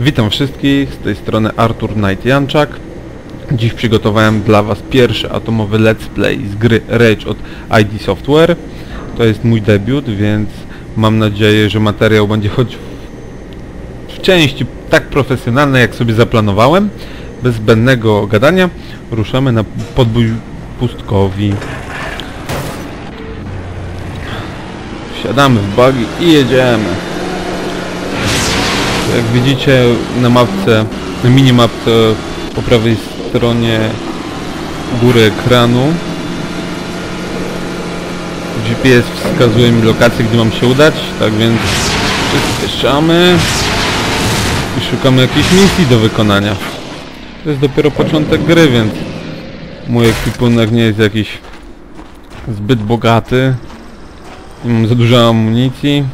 Witam wszystkich, z tej strony Artur Knight Janczak. Dziś przygotowałem dla Was pierwszy atomowy let's play z gry Rage od ID Software. To jest mój debiut, więc mam nadzieję, że materiał będzie choć w, części tak profesjonalny, jak sobie zaplanowałem. Bez zbędnego gadania ruszamy na podbój pustkowi. Wsiadamy w buggy i jedziemy. Jak widzicie na mapce, na minimapce po prawej stronie góry ekranu GPS wskazuje mi lokację, gdzie mam się udać, tak więc przyspieszamy i szukamy jakiejś misji do wykonania. To jest dopiero początek gry, więc mój ekwipunek nie jest jakiś zbyt bogaty. Nie mam za dużo amunicji.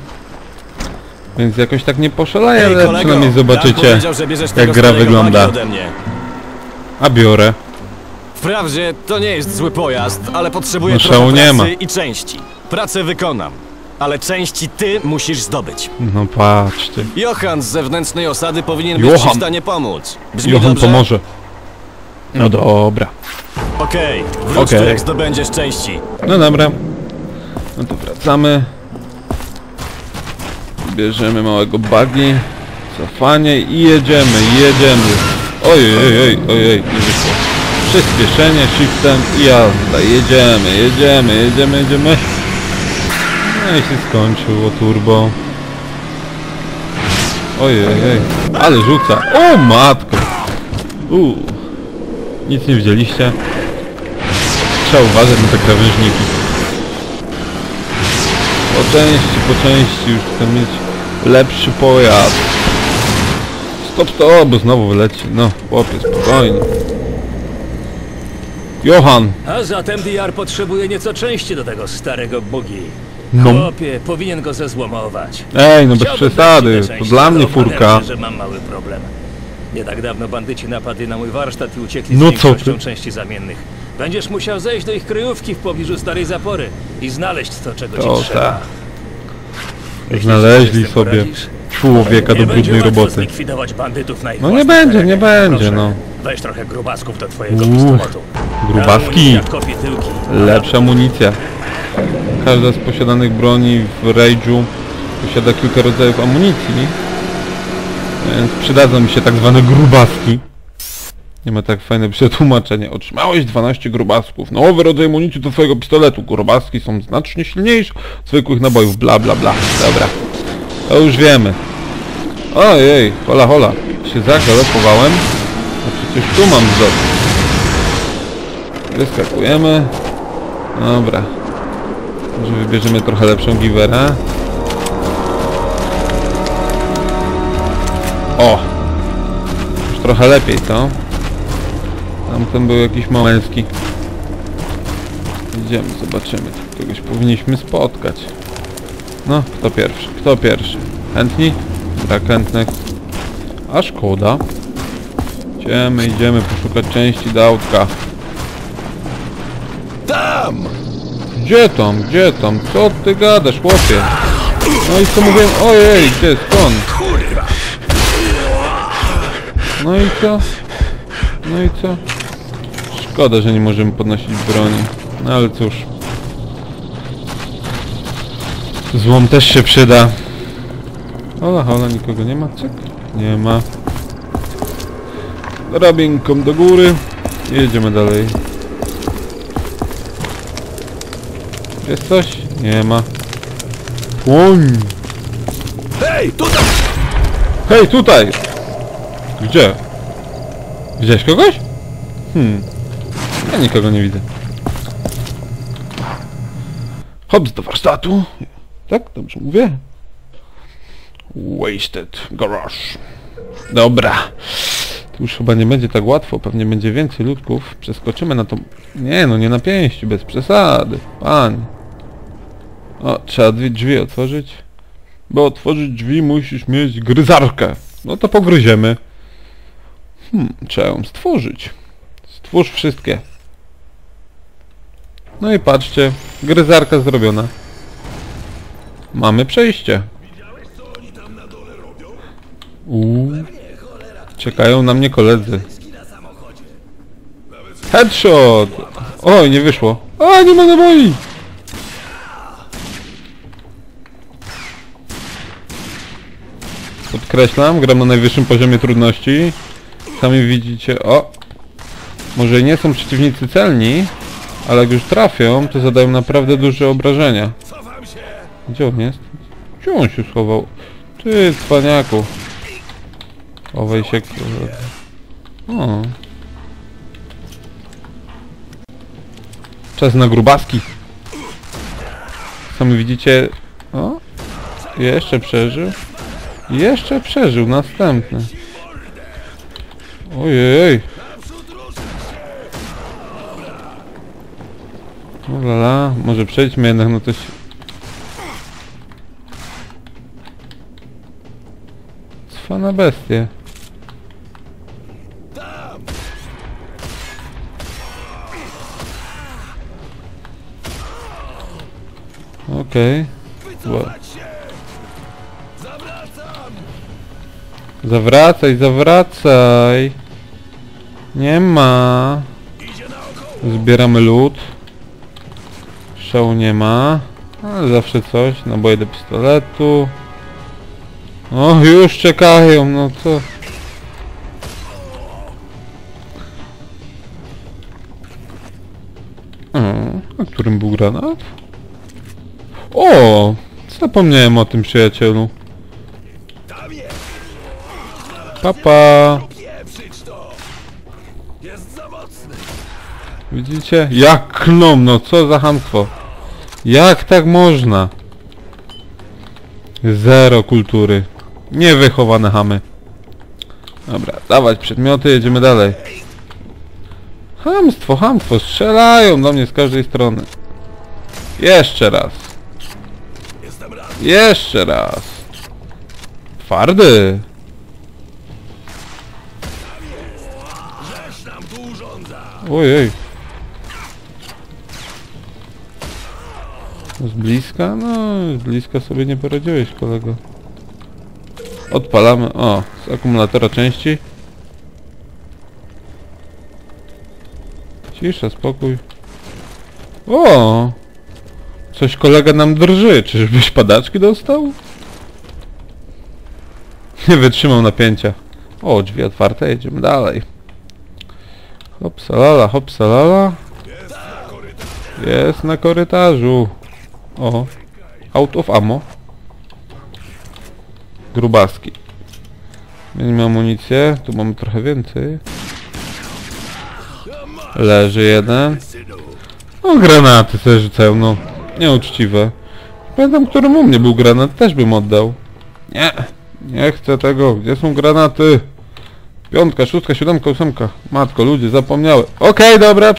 Więc jakoś tak nie poszaleję, Ej, ale kolego, przynajmniej zobaczycie powiedział, że bierzesz jak tego gra starego wygląda. buggy ode mnie. A biorę. Wprawdzie to nie jest zły pojazd, ale potrzebuję No, trochę szału pracy nie ma. i części. Pracę wykonam, ale części ty musisz zdobyć. No patrzcie. Johan z zewnętrznej osady powinien być Johan. ci w stanie pomóc. Brzmi Johan dobrze? pomoże. No dobra. Okej, wróć Okej. tu jak zdobędziesz części. No dobra. No to wracamy. Bierzemy małego buggy. Cofanie i jedziemy, jedziemy. Ojej, ojej, ojej. Przyspieszenie, shiftem i jazda. Jedziemy, jedziemy, jedziemy, jedziemy. No i się skończyło turbo. Ojej, ojej. Ale rzuca. O matko. Uuu. Nic nie widzieliście. Trzeba uważać na te krawężniki. Po części, po części już chcę mieć lepszy pojazd. Stop, stop, bo znowu wyleci. No, chłopie, spokojnie. Johan! A zatem DR potrzebuje nieco części do tego starego bugi. No. Chłopie, powinien go zezłomować. Ej, no bez Chciałbym dać przesady. ci te To części, dla mnie furka. się, że mam mały problem. Nie tak dawno bandyci napadli na mój warsztat i uciekli No z co większością ty? części zamiennych. Będziesz musiał zejść do ich kryjówki w pobliżu starej zapory i znaleźć to, czego To ci trzeba. tak. Jeśli Znaleźli sobie z tym sobie poradzisz, człowieka do nie będzie brudnej łatwo roboty. zlikwidować bandytów na ich No nie będzie, nie będzie, Proszę, no. Weź trochę grubasków do twojego Uff, pistoletu. grubaski. Tyłki. Lepsza amunicja. Każda z posiadanych broni w Rage'u posiada kilka rodzajów amunicji. Więc przydadzą mi się tak zwane grubaski. Nie ma tak fajne przetłumaczenie. Otrzymałeś 12 grubasków. Nowy rodzaj amunicji do twojego pistoletu. Grubaski są znacznie silniejsze od zwykłych nabojów. Bla bla bla. Dobra. To już wiemy. Ojej, hola hola. Się zagalopowałem. A przecież tu mam wzór. Wyskakujemy. Dobra. Może wybierzemy trochę lepszą giwerę. O! Już trochę lepiej, co? Tamten był jakiś małęski. Idziemy, zobaczymy. Kogoś powinniśmy spotkać. No, kto pierwszy? Kto pierwszy? Chętni? Brak chętnych. A szkoda. Idziemy, idziemy poszukać części do autka. Tam! Gdzie tam? Gdzie tam? Co ty gadasz, chłopie? No i co mówiłem? Ojej, gdzie? Skąd? No i co? No i co? Szkoda, że nie możemy podnosić broni. No ale cóż. Złom też się przyda. Hola, hola, nikogo nie ma? Cyk. Nie ma. Drabinką do góry. Jedziemy dalej. Jest coś? Nie ma. Płoń! Hej, tutaj! Hej, tutaj! Gdzie? Widziałeś kogoś? Hmm. Ja nikogo nie widzę. Hops do warsztatu. Tak? Dobrze mówię? Wasted Garage. Dobra. Tu już chyba nie będzie tak łatwo, pewnie będzie więcej ludków. Przeskoczymy na to... Nie no, nie na pięści, bez przesady. Panie. O, trzeba drzwi, drzwi otworzyć. By otworzyć drzwi musisz mieć gryzarkę. No to pogryziemy. Hmm, trzeba ją stworzyć. Stwórz wszystkie. No i patrzcie, gryzarka zrobiona. Mamy przejście. Uuu. Czekają na mnie koledzy. Headshot! Oj, nie wyszło. A, nie ma naboi! Podkreślam, gram na najwyższym poziomie trudności. Sami widzicie, o! Może nie są przeciwnicy celni, ale jak już trafią, to zadają naprawdę duże obrażenia. Gdzie on jest? Gdzie on się schował? Ty, cwaniaku. Chowaj się... O. Czas na grubaski. Sami widzicie... O! Jeszcze przeżył. Jeszcze przeżył, następny. Ojej. Lala, może przejdźmy jednak na coś... Cwana bestie. Okej. Okay. Zawracaj, zawracaj. Nie ma. Zbieramy lód. Szału nie ma. Ale zawsze coś. Naboje do pistoletu. O, już czekają, no co? O, a którym był granat? O! Zapomniałem o tym przyjacielu. Papa! Widzicie? Jak klną, no co za hamstwo. Jak tak można? Zero kultury. Niewychowane hamy. Dobra, dawać przedmioty, jedziemy dalej. Hamstwo, hamstwo, strzelają do mnie z każdej strony. Jeszcze raz. Jeszcze raz. Twardy. Ojej. Z bliska? No, z bliska sobie nie poradziłeś, kolego. Odpalamy. O, z akumulatora części. Cisza, spokój. O! Coś kolega nam drży. Czyżbyś padaczki dostał? Nie wytrzymał napięcia. O, drzwi otwarte, jedziemy dalej. Hopsalala, hopsalala. Jest na korytarzu. O. Out of ammo. Grubaski. Zmienimy amunicję. Tu mamy trochę więcej. Leży jeden. No granaty sobie rzucają, no. Nieuczciwe. Pamiętam, którym u mnie był granat, też bym oddał. Nie. Nie chcę tego. Gdzie są granaty? Piątka, szóstka, siódemka, ósemka. Matko, ludzie, zapomniałem. Okej, dobra,